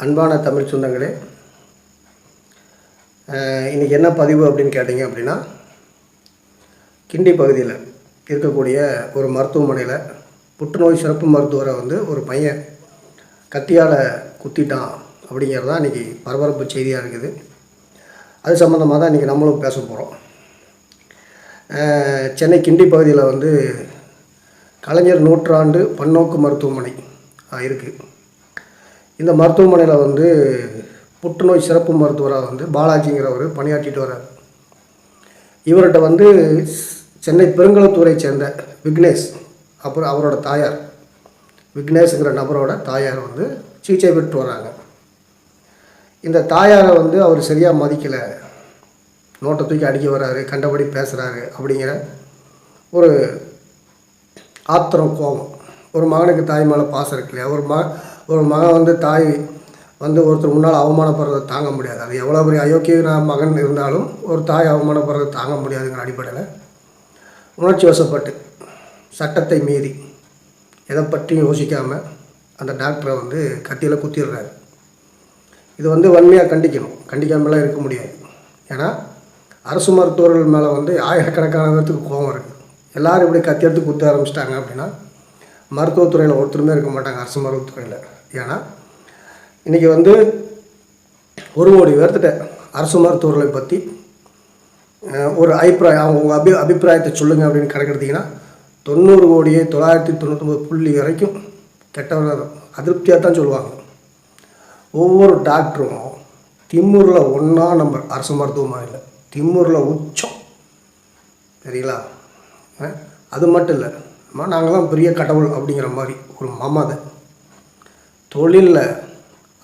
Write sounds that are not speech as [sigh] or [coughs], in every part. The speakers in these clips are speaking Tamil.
அன்பான தமிழ் சொந்தங்களே இன்றைக்கி என்ன பதிவு அப்படின்னு கேட்டிங்க அப்படின்னா கிண்டி பகுதியில் இருக்கக்கூடிய ஒரு மருத்துவமனையில் புற்றுநோய் சிறப்பு மருத்துவரை வந்து ஒரு பையன் கத்தியால் குத்திட்டான் அப்படிங்கிறது தான் இன்றைக்கி பரபரப்பு செய்தியாக இருக்குது. அது சம்மந்தமாக தான் இன்றைக்கி நம்மளும் பேச போகிறோம் சென்னை கிண்டி பகுதியில் வந்து கலைஞர் நூற்றாண்டு பன்னோக்கு மருத்துவமனை இருக்குது இந்த மருத்துவமனையில் வந்து புற்றுநோய் சிறப்பு மருத்துவராக வந்து பாலாஜிங்கிறவர் பணியாற்றிட்டு வரார் இவர்கிட்ட வந்து சென்னை பெருங்கலத்தூரை சேர்ந்த விக்னேஷ் அப்புறம் அவரோட தாயார். விக்னேஷுங்கிற நபரோட தாயார் வந்து சிகிச்சை பெற்று வராங்க இந்த தாயாரை வந்து அவர் சரியாக மதிக்கலை. நோட்டை தூக்கி அடிக்க வர்றாரு கண்டபடி பேசுகிறாரு அப்படிங்கிற ஒரு ஆத்திரம் கோபம். ஒரு மகனுக்கு தாய் மேலே பாசம் இருக்கு இல்லையா ஒரு ம ஒரு மகன் வந்து தாய் வந்து ஒருத்தர் முன்னால் அவமானப்படுறதை தாங்க முடியாது. அது எவ்வளோ பெரிய அயோக்கிய மகன் இருந்தாலும் ஒரு தாய் அவமானப்படுறதை தாங்க முடியாதுங்கிற அடிப்படையில் உணர்ச்சி வசப்பட்டு சட்டத்தை மீறி எதை பற்றியும் யோசிக்காமல் அந்த டாக்டரை வந்து கத்தியில் குத்திடுறாரு. இது வந்து வன்மையாக கண்டிக்கணும். கண்டிக்காமலாம் இருக்க முடியாது. ஏன்னா அரசு மருத்துவர்கள் மேலே வந்து ஆயிரக்கணக்கான பேர்த்துக்கு கோபம் இருக்குது எல்லோரும் இப்படி கத்தி எடுத்து குத்த ஆரம்பிச்சிட்டாங்க அப்படின்னா மருத்துவத்துறையில் ஒருத்தருமே இருக்க மாட்டாங்க அரசு மருத்துவத்துறையில். ஏன்னா இன்றைக்கி வந்து ஒரு கோடி பேர்த்திட்ட அரசு மருத்துவர்களை பற்றி ஒரு அபிப்பிராயம் அவங்க உங்கள் அபி அபிப்பிராயத்தை சொல்லுங்கள் அப்படின்னு கணக்கெடுத்தீங்கன்னா தொண்ணூறு கோடியே தொள்ளாயிரத்தி தொண்ணூற்றொம்பது புள்ளி வரைக்கும் கெட்டவங்க அதிருப்தியாக தான் சொல்லுவாங்க. ஒவ்வொரு டாக்டரும் திம்மூரில் ஒன்றா நம்பர் அரசு மருத்துவமனையில். திம்மூரில் உச்சம். சரிங்களா? அது மட்டும் இல்லை. அம்மா நாங்களாம் பெரிய கடவுள் அப்படிங்கிற மாதிரி ஒரு மமதை தொழிலில்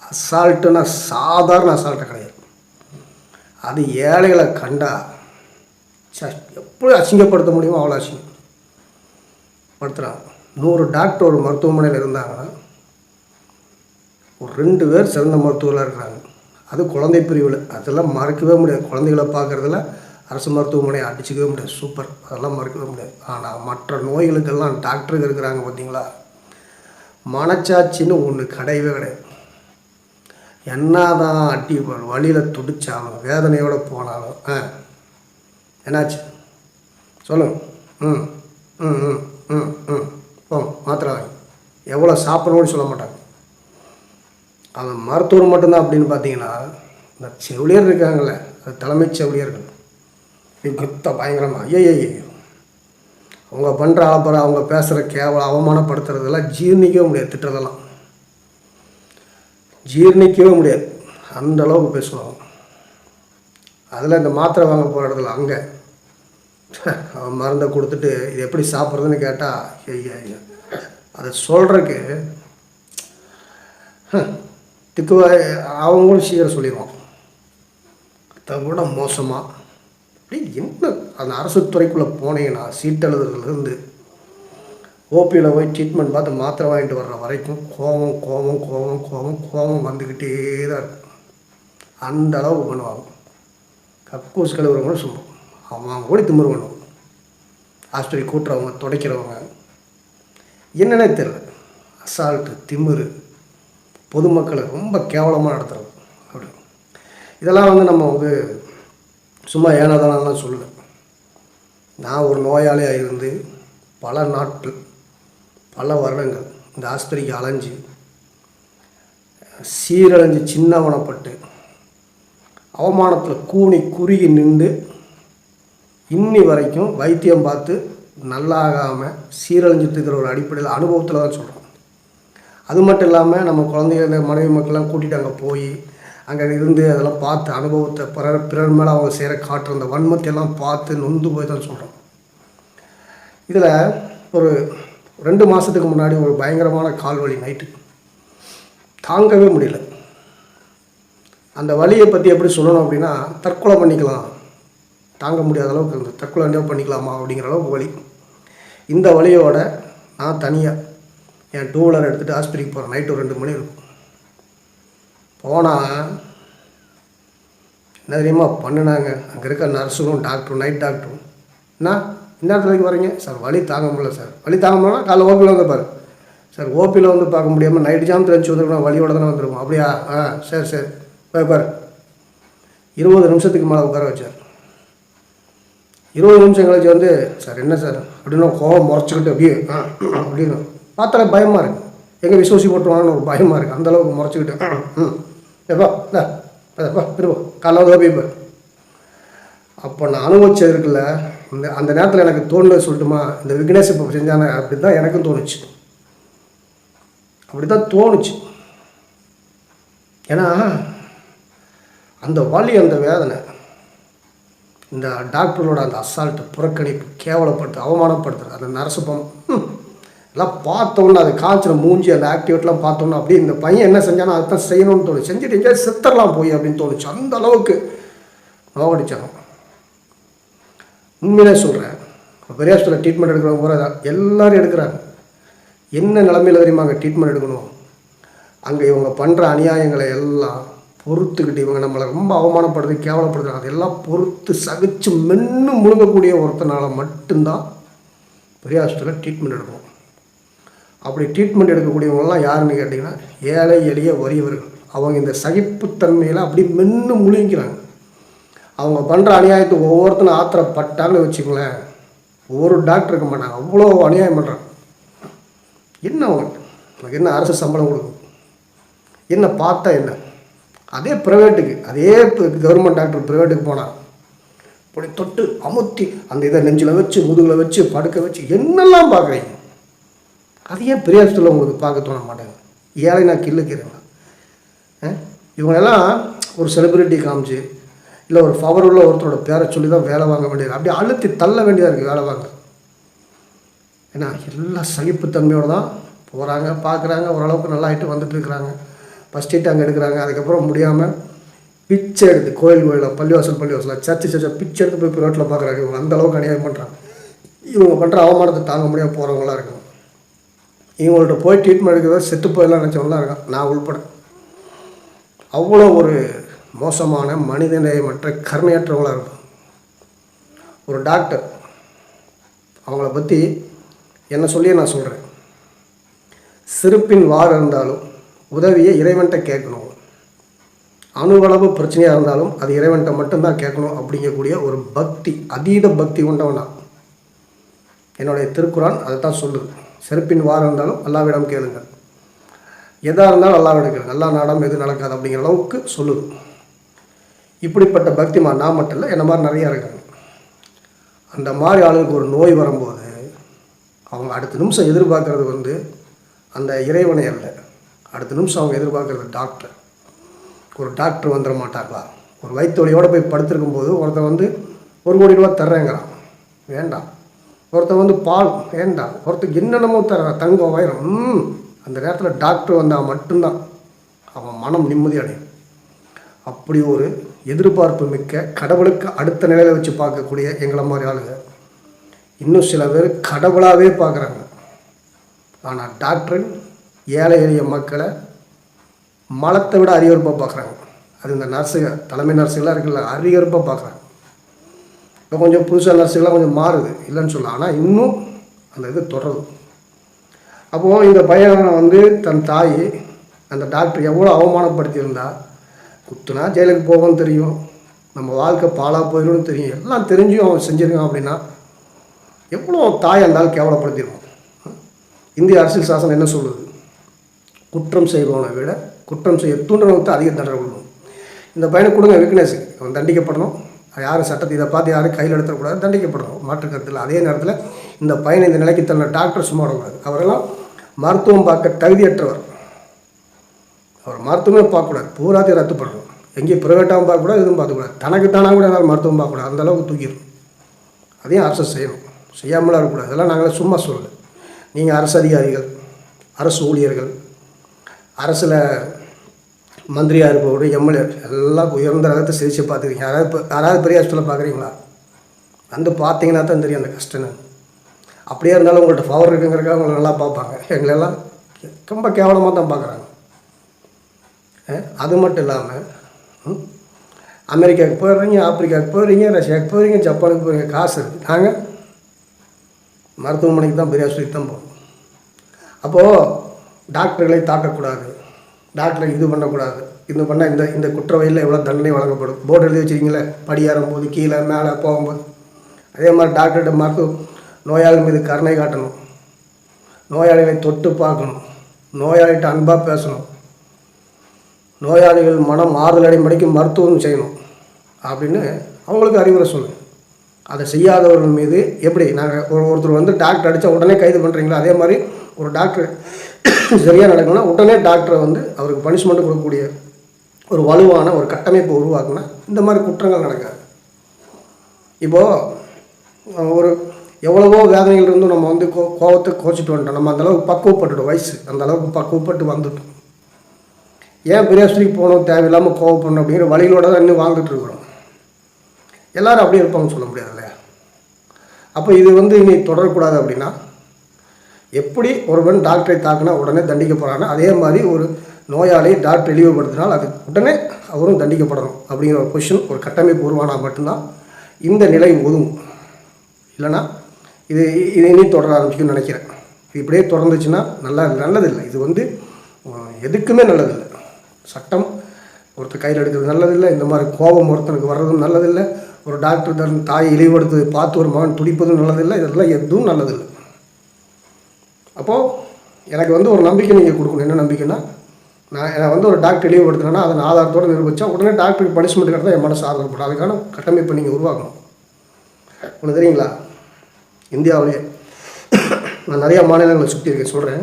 அசால்ட்டுனா சாதாரண அசால்ட்டாக கிடையாது. அது ஏழைகளை கண்டா ச எப்படி அசிங்கப்படுத்த முடியுமோ அவ்வளோ அசிங்கம். படுத்துகிறாங்க நூறு டாக்டர் ஒரு மருத்துவமனையில் இருந்தாங்கன்னா ஒரு ரெண்டு பேர் சிறந்த மருத்துவர்களாக இருக்கிறாங்க. அது குழந்தை பிரிவில். அதெல்லாம் மறக்கவே முடியாது. குழந்தைகளை பார்க்குறதுல அரசு மருத்துவமனையை அடிச்சுக்கவே முடியாது. சூப்பர். அதெல்லாம் மறுக்கவே முடியாது. ஆனால் மற்ற நோய்களுக்கெல்லாம் டாக்டருக்கு இருக்கிறாங்க பார்த்தீங்களா மனச்சாட்சின்னு ஒன்று கிடையவே கிடையாது. என்னதான் அட்டி வழியில் துடித்தாலும் வேதனையோடு போனாலும் ஆ என்னாச்சு? சொல்லுங்க. ம் ம் ம் ம் ம். போ மாத்திரை வாங்கி. எவ்வளோ சாப்பிடணும்னு சொல்ல மாட்டாங்க. அந்த மருத்துவர் மட்டும்தான் அப்படின்னு பார்த்தீங்கன்னா இந்த செவிலியர் இருக்காங்கல்ல அது தலைமை செவிலியர்கள். குத்த பயங்கரமாக ஐயோ அவங்க பண்ணுற அலப்பறை அவங்க பேசுகிற கேவலம் அவமானப்படுத்துறதெல்லாம் ஜீர்ணிக்கவே முடியாது திட்டுறதெல்லாம். ஜீர்ணிக்கவே முடியாது. அந்த அளவுக்கு பேசுவாங்க. அதில் இந்த மாத்திரை வாங்க போகிற இடத்துல அங்கே. அவன் மருந்தை கொடுத்துட்டு இது எப்படி சாப்பிட்றதுன்னு கேட்டால் ஐயா ஐயா அதை சொல்கிறதுக்கு திக்குவா அவங்களும் சீக்கிரம் சொல்லிடுவான். அதை விட மோசமாக அப்படியே என்ன? அந்த அரசு துறைக்குள்ளே போனீங்கன்னா சீட் எழுதுறதுலேருந்து ஓபியில் போய் ட்ரீட்மெண்ட் பார்த்து மாத்திரை வாங்கிட்டு வர்ற வரைக்கும் கோபம் கோபம் கோபம் கோபம் கோபம் வந்துக்கிட்டே தான் இருக்கும். அந்த அளவுக்கு பண்ணுவாங்க. கக்கூஸ் கழுவுறவங்க சும்மா அவன் கூட திமிரு பண்ணுவோம் ஆஸ்பத்திரி கூட்டுறவங்க துடைக்கிறவங்க. என்னன்னே தெரில அசால்ட்டு திமிரு. பொதுமக்களை ரொம்ப கேவலமாக நடத்துகிறது அப்படி. இதெல்லாம் வந்து நம்ம வந்து சும்மா ஏனாதானலாம் சொல்லலை. நான் ஒரு நோயாளியாக இருந்து பல நாட்கள் பல வருடங்கள் இந்த ஆஸ்பத்திரிக்கு அலைஞ்சு சீரழிஞ்சு சின்னவனப்பட்டு அவமானத்தில் கூனி குறுகி நின்று இன்னி வரைக்கும் வைத்தியம் பார்த்து நல்லாகாமல் சீரழிஞ்சிட்டு இருக்கிற ஒரு அடிப்படையில் அனுபவத்தில் தான் சொல்கிறோம் அது மட்டும் இல்லாமல் நம்ம குழந்தைகளை மனைவி மக்கள்லாம் கூட்டிகிட்டு அங்கே போய் அங்கே இருந்து அதெல்லாம் பார்த்து அனுபவத்தை பிறர் பிறர் மேலே அவங்க செய்கிற காட்டுற அந்த வன்மத்தை எல்லாம் பார்த்து நொந்து போய் தான் சொல்கிறோம் இதில் ஒரு ரெண்டு மாதத்துக்கு முன்னாடி ஒரு பயங்கரமான கால்வலி நைட்டு தாங்கவே முடியல. அந்த வலியை பற்றி எப்படி சொல்லணும் அப்படின்னா தற்கொலை பண்ணிக்கலாம். தாங்க முடியாத அளவுக்கு இருந்தது தற்கொலை என்ன பண்ணிக்கலாமா அப்படிங்கிற அளவுக்கு வலி. இந்த வழியோட நான் தனியாக என் டூ வீலர் எடுத்துகிட்டு ஆஸ்பத்திரிக்கு போகிறேன் நைட்டு ஒரு ரெண்டு மணி இருக்கும். போனால் என்ன தெரியுமா பண்ணினாங்க? அங்கே இருக்க நர்ஸும் டாக்டரும் நைட் டாக்டரும் என்ன? இந்த இடத்துக்கு வரீங்க சார் வழி தாங்க முடியல சார். வழி தாங்க முடியல காலைல ஓப்பில் வந்து பாரு. சார் ஓபியில் வந்து பார்க்க முடியாமல் நைட் ஜாம் தெரிஞ்சு வந்துருக்கணும் வழியோட தானே வந்துருக்கோம். அப்படியா? ஆ சரி சரி. போய் உட்காரு. இருபது நிமிஷத்துக்கு மேலே உட்கார வச்சார். இருபது நிமிஷம் கழிச்சு வந்து சார் என்ன சார்? அப்படின்னு கோவம் முறைச்சிக்கிட்டு அப்படியே ஆ, அப்படின்னு பார்த்தாலே பயமாக இருக்குது எங்கே விசுவசி போட்டுருவாங்கன்னு ஒரு பயமாக இருக்குது அந்தளவுக்கு முறைச்சிக்கிட்டு ம். எப்பா திரும்ப காலைல அப்போ நான் அனுபவிச்சது இருக்குல்ல இந்த அந்த நேரத்தில் எனக்கு தோணுது சொல்லட்டுமா இந்த விக்னேஷ் இப்போ செஞ்சான அப்படி தான் எனக்கும் தோணுச்சு. அப்படி தான் தோணுச்சு. ஏன்னா அந்த வலி அந்த வேதனை இந்த டாக்டரோட அந்த அசால்ட்டு புறக்கணிப்பு கேவலப்படுத்து அவமானப்படுத்துறது அந்த நரசுப்பம் எல்லாம் பார்த்தோன்னே அது காய்ச்சல் மூஞ்சி அந்த ஆக்டிவேட்லாம் பார்த்தோன்னா அப்படியே இந்த பையன் என்ன செஞ்சானோ அதுதான் செய்யணும்னு தோணும் செஞ்சுட்டு எங்கேயா செத்தரலாம் போய் அப்படின்னு தோணுச்சு. அந்த அளவுக்கு நோவடிச்சாங்க உண்மையிலே சொல்கிறேன் பெரியாஸ்டில் ட்ரீட்மெண்ட் எடுக்கிறவங்க போகிற எல்லோரும் எடுக்கிறாங்க. என்ன நிலமையில தெரியுமா அங்கே ட்ரீட்மெண்ட் எடுக்கணும்? அங்கே இவங்க பண்ணுற அநியாயங்களை எல்லாம் பொறுத்துக்கிட்டு இவங்க நம்மளை ரொம்ப அவமானப்படுறது கேவலப்படுத்துறாங்க. அதெல்லாம் பொறுத்து சகிச்சு மென்று முழுங்கக்கூடிய ஒருத்தனால மட்டும்தான் பெரியாஸ்டில் ட்ரீட்மெண்ட் எடுக்கணும். அப்படி ட்ரீட்மெண்ட் எடுக்கக்கூடியவங்களாம் யாருன்னு கேட்டிங்கன்னா ஏழை எளிய வறியவர்கள். அவங்க இந்த சகிப்புத்தன்மையில் அப்படி மென்று முழுங்கிக்கிறாங்க. அவங்க பண்ணுற அநியாயத்தை ஒவ்வொருத்தனும் ஆத்திரப்பட்டான்னு வச்சுக்கோங்களேன். ஒரு டாக்டர் இருக்க மாட்டாங்க. அவ்வளோ அநியாயம் பண்ணுறாங்க என்ன அவங்க உனக்கு என்ன அரசு சம்பளம் கொடுக்கும்? என்ன பார்த்தா என்ன? அதே ப்ரைவேட்டுக்கு அதே கவர்மெண்ட் டாக்டர் ப்ரைவேட்டுக்கு போனான் இப்படி தொட்டு அமுத்தி அந்த இதை நெஞ்சில் வச்சு முதுகில் வச்சு படுக்க வச்சு என்னெல்லாம் பார்க்குறீங்க அது ஏன் பெரியாரத்தில் உங்களுக்கு பார்க்க தோண மாட்டாங்க ஏழை நான் கில்லுக்கிறேங்க இவங்களெல்லாம் ஒரு செலிபிரிட்டி காமிச்சு இல்லை ஒரு பவர் உள்ள ஒருத்தரோட பேரை சொல்லி தான் வேலை வாங்க வேண்டியது. அப்படியே அழுத்தி தள்ள வேண்டியதாக இருக்குது வேலை வாங்க. ஏன்னா எல்லாம் சகிப்புத்தன்மையோடு தான் போகிறாங்க பார்க்குறாங்க ஓரளவுக்கு நல்லா ஆகிட்டு வந்துட்டு இருக்கிறாங்க. ஃபஸ்ட் ஹீட் அங்கே எடுக்கிறாங்க அதுக்கப்புறம் முடியாமல் பிச்சை எடுத்து கோயில் கோயிலில் பள்ளிவாசல் பள்ளிவாசலில் சர்ச்சு சர்ச்சை பிச்சை எடுத்து போய் ரோட்டில் பார்க்குறாங்க. இவங்க அந்த அளவுக்கு அநியாயம் பண்ணுறாங்க இவங்க பண்ணுற அவமானத்தை தாங்க முடியாமல் போகிறவங்களாம் இருக்காங்க. இவங்கள்ட்ட போய் ட்ரீட்மெண்ட் எடுக்கிறத செத்து போயிடலாம் நினச்சவங்களாம் இருக்கான் நான் உள்பட. அவ்வளோ ஒரு மோசமான மனிதநேயமற்ற கருணையற்றவங்களாக இருக்கும் ஒரு டாக்டர் அவங்கள பற்றி என்ன சொல்லியே நான் சொல்கிறேன் சிறுப்பின் வார் இருந்தாலும் உதவியை இறைவன்கிட்ட கேட்கணும். அணுவளவு பிரச்சனையாக இருந்தாலும் அது இறைவன்கிட்ட மட்டும்தான் கேட்கணும் அப்படிங்கக்கூடிய ஒரு பக்தி அதீத பக்தி கொண்டவனா என்னுடைய திருக்குறான் அதை தான் சொல்லுது. செருப்பின் வாரம் இருந்தாலும் அல்லாவிடம் கேளுங்கள். எதாக இருந்தாலும் அல்லாவிடம் கேளுங்கள். அல்லா நாடம் எது நடக்காது அப்படிங்கிற அளவுக்கு சொல்லுது. இப்படிப்பட்ட பக்திமா நான் மட்டும் இல்லை என்ன மாதிரி நிறையா இருக்காங்க. அந்த மாதிரி ஆளுங்களுக்கு ஒரு நோய் வரும்போது அவங்க அடுத்த நிமிஷம் எதிர்பார்க்கறது வந்து அந்த இறைவனை அல்ல. அடுத்த நிமிஷம் அவங்க எதிர்பார்க்கறது டாக்டர் ஒரு டாக்டர் வந்துட மாட்டாங்களா ஒரு வயிற்றுவலியோடு போய் படுத்திருக்கும்போது ஒருத்தர் வந்து ஒரு கோடி ரூபா தர்றேங்கிறான். வேண்டாம். ஒருத்தன் வந்து பால் ஏண்டா ஒருத்தன் என்னென்னமோ தர தங்கம் வைரம் அந்த நேரத்தில் டாக்டர் வந்தால் மட்டும்தான். அவன் மனம் நிம்மதி அடையும். அப்படி ஒரு எதிர்பார்ப்பு மிக்க கடவுளுக்கு அடுத்த நிலையில் வச்சு பார்க்கக்கூடிய எங்களை மாதிரி ஆளுங்க இன்னும் சில பேர் கடவுளாகவே பார்க்குறாங்க. ஆனால் டாக்டர் ஏழை எளிய மக்களை மலத்தை விட அறிவறுப்பாக பார்க்குறாங்க. அது இந்த நர்ஸுங்க தலைமை நர்ஸுகளாக இருக்குல்ல அறிவறுப்பாக பார்க்குறாங்க. இப்போ கொஞ்சம் புதுசாக நர்ஸுகளாம் கொஞ்சம் மாறுது. இல்லைன்னு சொல்லலாம் ஆனால் இன்னும் அந்த இது தொடருது. அப்போது இந்த பையனை வந்து தன் தாய் அந்த டாக்டர் எவ்வளோ அவமானப்படுத்தியிருந்தா? குத்துனா ஜெயிலுக்கு போவோம்னு தெரியும். நம்ம வாழ்க்கை பாலாக போயிடும்னு தெரியும். எல்லாம் தெரிஞ்சும் அவன் செஞ்சிருக்கான் அப்படின்னா எவ்வளோ தாய் அந்த ஆள் கேவலப்படுத்திருக்கோம் இந்திய அரசியல் சாசனம் என்ன சொல்லுது? குற்றம் செய்பவனை விட குற்றம் செய்ய தூண்டுறவனுக்கு அதிக தண்டனை கொடுக்கணும். இந்த பையனை கொடுங்க விக்னேஸ் அவன் தண்டிக்கப்படணும். யாரும் சட்டத்தை இதை பார்த்து யாரும் கையில் எடுத்துடக்கூடாது தண்டிக்கப்படுறோம் மாற்று கருத்தில் அதே நேரத்தில் இந்த பையனை இந்த நிலைக்கு தள்ள டாக்டர் சும்மா விடக்கூடாது. அவரெல்லாம் மருத்துவம் பார்க்க தகுதியற்றவர். அவர் மருத்துவமே பார்க்கக்கூடாது. பூராத்தையும் ரத்து பண்ணணும். எங்கேயும் ப்ரைவேட்டாகவும் பார்க்கக்கூடாது எதுவும் பார்க்கக்கூடாது தனக்கு தானாக கூட என்னால் மருத்துவம் பார்க்கக்கூடாது. அந்த அளவுக்கு தூக்கிடும் அதையும் அரசு செய்யணும். செய்யாமலாம் இருக்கக்கூடாது. அதெல்லாம் நாங்களே சும்மா சொல்லலை. நீங்கள் அரசு அதிகாரிகள் அரசு ஊழியர்கள் அரசில் மந்திரியாக இருப்பவர்கள் எம்எல்ஏ எல்லாம் உயர்ந்த ரகத்தை சிகிச்சை பார்த்துருக்கீங்க யாராவது இப்போ யாராவது பெரிய ஹாஸ்பிட்டலில் பார்க்குறீங்களா? வந்து பார்த்தீங்கன்னா தான் தெரியும் அந்த கஷ்டம் அப்படியே இருந்தாலும் உங்கள்கிட்ட பவர் இருக்குங்கிறக்காக உங்களை நல்லா பார்ப்பாங்க. எங்களெல்லாம் ரொம்ப கேவலமாக தான் பார்க்குறாங்க. அது மட்டும் இல்லாமல் ம், அமெரிக்காவுக்கு போயிடுறீங்க ஆப்பிரிக்காவுக்கு போயிடுறீங்க ரஷ்யாவுக்கு போகிறீங்க ஜப்பானுக்கு போகிறீங்க காசு இருக்குது நாங்கள் மருத்துவமனைக்கு தான் பெரிய ஆஸ்பத்திரிக்கு தான் போகணும் அப்போது டாக்டர்களை தாக்கக்கூடாது. டாக்டரை இது பண்ணக்கூடாது. இது பண்ணால் இந்த இந்த குற்றவையில் எவ்வளோ தண்டனை வழங்கப்படும்? போர்டு எழுதி வச்சுருக்கீங்களே படியேறும் போது கீழே மேலே போகும்போது. அதே மாதிரி டாக்டர்கிட்ட மருத்துவ நோயாளி மீது கருணை காட்டணும். நோயாளிகளை தொட்டு பார்க்கணும். நோயாளிகிட்ட அன்பாக பேசணும். நோயாளிகள் மனம் ஆறுதல் அடைம்படிக்கு மருத்துவம் செய்யணும். அப்படின்னு அவங்களுக்கு அறிவுரை சொல்லுங்கள் அதை செய்யாதவர்கள் மீது எப்படி நாங்கள் ஒரு ஒருத்தர் வந்து டாக்டர் அடித்தா உடனே கைது பண்ணுறீங்களா அதே மாதிரி ஒரு டாக்டர் [coughs] சரியாக நடக்கணும்னா உடனே டாக்டரை வந்து அவருக்கு பனிஷ்மெண்ட் கொடுக்கக்கூடிய ஒரு வலுவான ஒரு கட்டமைப்பை உருவாக்குனா இந்த மாதிரி குற்றங்கள் நடக்காது. இப்போது ஒரு எவ்வளவோ வேதனைகள் இருந்தும் நம்ம வந்து கோ கோவத்தை கோச்சிட்டு வந்துட்டோம். நம்ம அந்தளவுக்கு பக்குவப்பட்டுட்டோம் வயசு. அந்தளவுக்கு பக்குவப்பட்டு வந்துட்டோம். ஏன் பெரியாஸ்திரிக்கு போகணும் தேவையில்லாமல் கோவப்படணும் அப்படிங்கிற வழிகளோட தான் இன்னும் வாழ்ந்துட்டு இருக்கிறோம். எல்லோரும் அப்படியே இருப்பாங்கன்னு சொல்ல முடியாதுல்ல அப்போ இது வந்து இனி தொடரக்கூடாது அப்படின்னா எப்படி ஒருவன் டாக்டரை தாக்குனா உடனே தண்டிக்கப்படுறானோ அதே மாதிரி ஒரு நோயாளி டாக்டர் இழிவுபடுத்தினால் அது உடனே அவரும் தண்டிக்கப்படணும் அப்படிங்கிற ஒரு கொஷின் ஒரு கட்டமைப்பு உருவானால் மட்டும்தான் இந்த நிலை ஒதுங்கும். இல்லைன்னா இது இது இனி தொடர ஆரம்பிக்கும்னு நினைக்கிறேன். இது இப்படியே தொடர்ந்துச்சுன்னா நல்லா நல்லதில்லை. இது வந்து எதுக்குமே நல்லதில்லை. சட்டம் ஒருத்தர் கையில் எடுக்கிறது நல்லதில்லை. இந்த மாதிரி கோபம் ஒருத்தனுக்கு வர்றதும் நல்லதில்லை. ஒரு டாக்டர் தன் தாயை இழிவுபடுத்து பார்த்து ஒரு மகன் துடிப்பதும் நல்லதில்லை. இதெல்லாம் எதுவும் நல்லதில்லை. அப்போது எனக்கு வந்து ஒரு நம்பிக்கை நீங்கள் கொடுக்கணும். என்ன நம்பிக்கைன்னா நான் என்னை வந்து ஒரு டாக்டர் இழிவுபடுத்தினா அதை நான் ஆதாரத்தோடு நிரூபித்தா உடனே டாக்டருக்கு பனிஷ்மெண்ட் கிடைத்தா என் மனசு ஆதரப்படும் அதுக்கான கட்டமைப்பை நீங்கள் உருவாக்கணும். ஒன்று தெரியுங்களா? இந்தியாவிலேயே நான் நிறையா மாநிலங்களை சுற்றி இருக்கேன் சொல்கிறேன்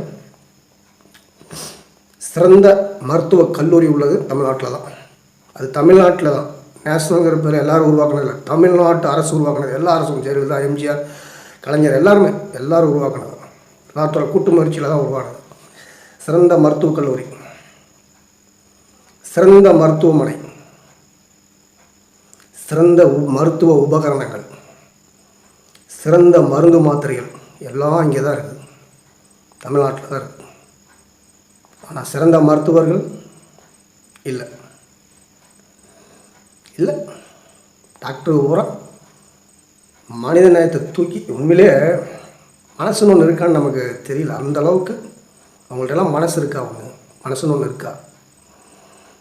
சிறந்த மருத்துவ கல்லூரி உள்ளது தமிழ்நாட்டில் தான். அது தமிழ்நாட்டில் தான். நேஷனல்ங்கிற பேர் எல்லாரும் உருவாக்கினதில்ல தமிழ்நாட்டு அரசு உருவாக்குனது. எல்லா அரசும் ஜெயலலிதா எம்ஜிஆர் கலைஞர் எல்லாருமே எல்லாரும் உருவாக்கினாங்க நாட்டோட கூட்டு முயற்சியில் தான் உருவானது. சிறந்த மருத்துவக் கல்லூரி. சிறந்த மருத்துவமனை. சிறந்த உ- மருத்துவ உபகரணங்கள். சிறந்த மருந்து மாத்திரைகள். எல்லாம் இங்கே தான் இருக்குது தமிழ்நாட்டில் தான் இருக்குது ஆனால் சிறந்த மருத்துவர்கள் இல்லை. இல்லை. டாக்டர் பூரா மனித நேயத்தை தூக்கி உண்மையிலே மனசுன்னு ஒன்று இருக்கான்னு நமக்கு தெரியல. அந்த அளவுக்கு அவங்கள்ட்டெல்லாம் மனசு இருக்கா அவங்க? மனசுன்னு ஒன்று இருக்கா?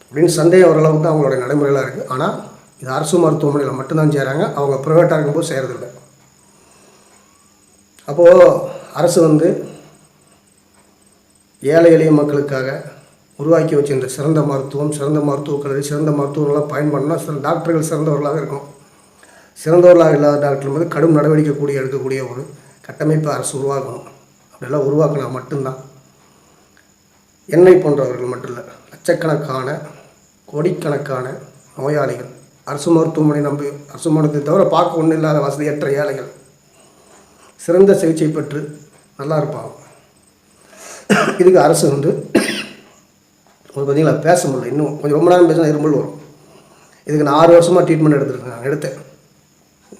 அப்படின்னு சந்தேகம் ஓரளவுக்கு தான் அவங்களோட நடைமுறையெல்லாம் இருக்குது ஆனால் இது அரசு மருத்துவமனையில் மட்டும்தான் செய்கிறாங்க அவங்க ப்ரைவேட்டாக இருக்கும்போது செய்கிறதில்ல அப்போது அரசு வந்து ஏழை எளிய மக்களுக்காக உருவாக்கி வச்சிருந்த இந்த சிறந்த மருத்துவம் சிறந்த மருத்துவக் கல்வி சிறந்த மருத்துவர்களாக பயன்படணும் சில டாக்டர்கள் சிறந்தவர்களாக இருக்கும் சிறந்தவர்களாக இல்லாத டாக்டர் மீது கடும் நடவடிக்கை கூடிய எடுக்கக்கூடிய ஒரு கட்டமைப்பு அரசு உருவாகணும். அப்படிலாம் உருவாக்கினா மட்டும்தான். என்னை போன்றவர்கள் மட்டும் இல்லை லட்சக்கணக்கான கோடிக்கணக்கான நோயாளிகள் அரசு மருத்துவமனை நம்பி அரசு மருத்துவத்தை தவிர பார்க்க ஒன்றும் இல்லாத வசதியற்ற ஏழைகள் சிறந்த சிகிச்சை பெற்று நல்லா இருப்பாங்க. இதுக்கு அரசு வந்து உங்களுக்கு பார்த்தீங்களா பேச முடியல. இன்னும் கொஞ்சம் ரொம்ப நேரம் பேசினா இருமல் வரும். இதுக்கு நான் ஆறு வருஷமாக ட்ரீட்மெண்ட் எடுத்துருக்கேன் எடுத்தேன்.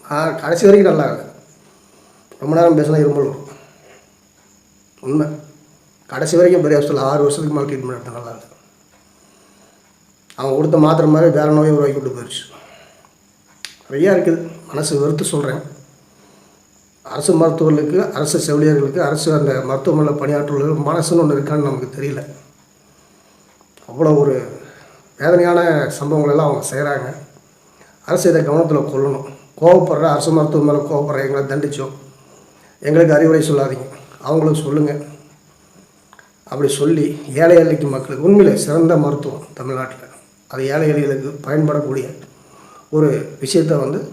நான் கடைசி வரைக்கும் நல்லா இல்லை ரொம்ப நேரம் பேசினா இருமல் வரும் உண்மை. கடைசி வரைக்கும் பெரிய ஹாஸ்பிட்டல் ஆறு வருஷத்துக்கு மேலே ட்ரீட்மெண்ட் எடுத்தேன் நல்லா இல்லை அவங்க கொடுத்த மாத்திரை மாதிரி வேறு நோயை உருவாக்கி கொண்டு போயிடுச்சு நிறையா இருக்குது. மனசு வெறுத்து சொல்கிறேன் அரசு மருத்துவர்களுக்கு அரசு செவிலியர்களுக்கு அரசு அந்த மருத்துவமனையில் பணியாற்றுவர்களுக்கு மனசுன்னு ஒன்று இருக்கான்னு நமக்கு தெரியல. அவ்வளோ ஒரு வேதனையான சம்பவங்கள் எல்லாம் அவங்க செய்கிறாங்க அரசு இதை கவனத்தில் கொள்ளணும். கோவப்படுற அரசு மருத்துவம் மேலே கோவப்படுற எங்களை தண்டிச்சோம். எங்களுக்கு அறிவுரை சொல்லாதீங்க. அவங்களுக்கு சொல்லுங்கள் அப்படி சொல்லி ஏழை எல்லைக்கு மக்களுக்கு உண்மையிலே சிறந்த மருத்துவம் தமிழ்நாட்டில். அது ஏழை எல்லைகளுக்கு பயன்படக்கூடிய ஒரு விஷயத்தை வந்து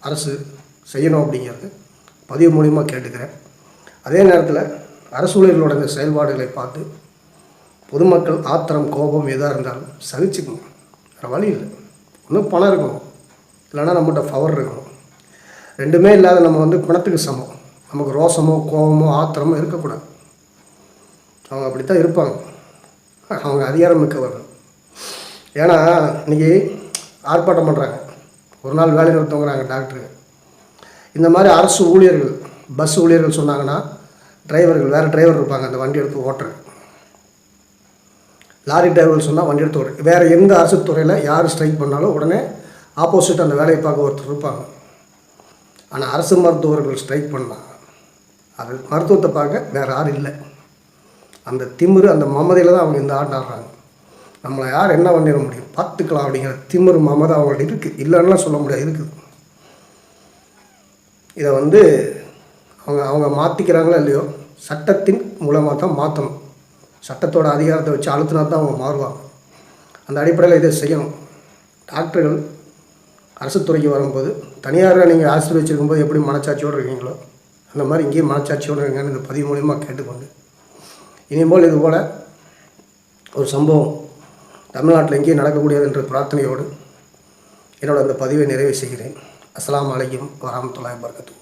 அரசு செய்யணும் அப்படிங்கிறது பதிவு மூலிமா கேட்டுக்கிறேன். அதே நேரத்தில் அரசு ஊழியர்களோட செயல்பாடுகளை பார்த்து பொதுமக்கள் ஆத்திரம் கோபம் எதாக இருந்தாலும் சகிச்சுக்கணும் வேறு வழி இல்லை. ஒன்றும் பணம் இருக்கணும். இல்லைன்னா நம்மகிட்ட பவர் இருக்கணும். ரெண்டுமே இல்லாத நம்ம வந்து பணத்துக்கு சமம். நமக்கு ரோசமோ கோபமோ ஆத்திரமோ இருக்கக்கூடாது. அவங்க அப்படித்தான் இருப்பாங்க. அவங்க அதிகாரம் மிக்கவர்கள். ஏன்னா இன்னைக்கு ஆர்ப்பாட்டம் பண்ணுறாங்க ஒரு நாள் வேலை நிறுத்தவங்கிறாங்க டாக்டருக்கு இந்த மாதிரி அரசு ஊழியர்கள் பஸ் ஊழியர்கள் சொன்னாங்கன்னா டிரைவர்கள் வேறு டிரைவர் இருப்பாங்க அந்த வண்டி எடுத்து ஓட்டுறது லாரி டிரைவர்கள் சொன்னால் வண்டி எடுத்து ஓட்டு வேறு எந்த அரசு துறையில் யார் ஸ்ட்ரைக் பண்ணாலும் உடனே ஆப்போசிட் அந்த வேலையை பார்க்க ஒருத்தர் இருப்பாங்க. ஆனால் அரசு மருத்துவர்கள் ஸ்ட்ரைக் பண்ணால் அது மருத்துவத்தை பார்க்க வேறு யாரும் இல்லை. அந்த திமிரு அந்த மமதையில் தான் அவங்க இந்த ஆட்டம் ஆடுறாங்க. நம்மளை யார் என்ன பண்ணிட முடியும்? பார்த்துக்கலாம் அப்படிங்கிற திமிரு மமதை அவங்கள்ட்ட இருக்குது இல்லைன்னா சொல்ல முடியாது இருக்குது இதை வந்து அவங்க அவங்க மாற்றிக்கிறாங்களோ இல்லையோ சட்டத்தின் மூலமாக தான் மாற்றணும் சட்டத்தோட அதிகாரத்தை வச்சு அழுத்தினா தான் அவங்க மாறுவாங்க. அந்த அடிப்படையில் இதை செய்யணும். டாக்டர்கள் அரசு துறைக்கு வரும்போது தனியாரில் நீங்கள் ஆசிரியர் வச்சுருக்கும்போது எப்படி மனச்சாட்சியோடு இருக்கீங்களோ அந்த மாதிரி இங்கேயும் மனச்சாட்சியோடு இருக்கீங்கன்னு இந்த பதிவு மூலியமாக கேட்டுக்கொண்டு. இனிமேல் இதுபோல் ஒரு சம்பவம் தமிழ்நாட்டில் எங்கேயும் நடக்கக்கூடியது என்ற பிரார்த்தனையோடு என்னோட அந்த பதிவை நிறைவு செய்கிறேன். அஸ்லாம் அலைக்கும் வரமத்துல்லாய் வபரகாத்துஹு.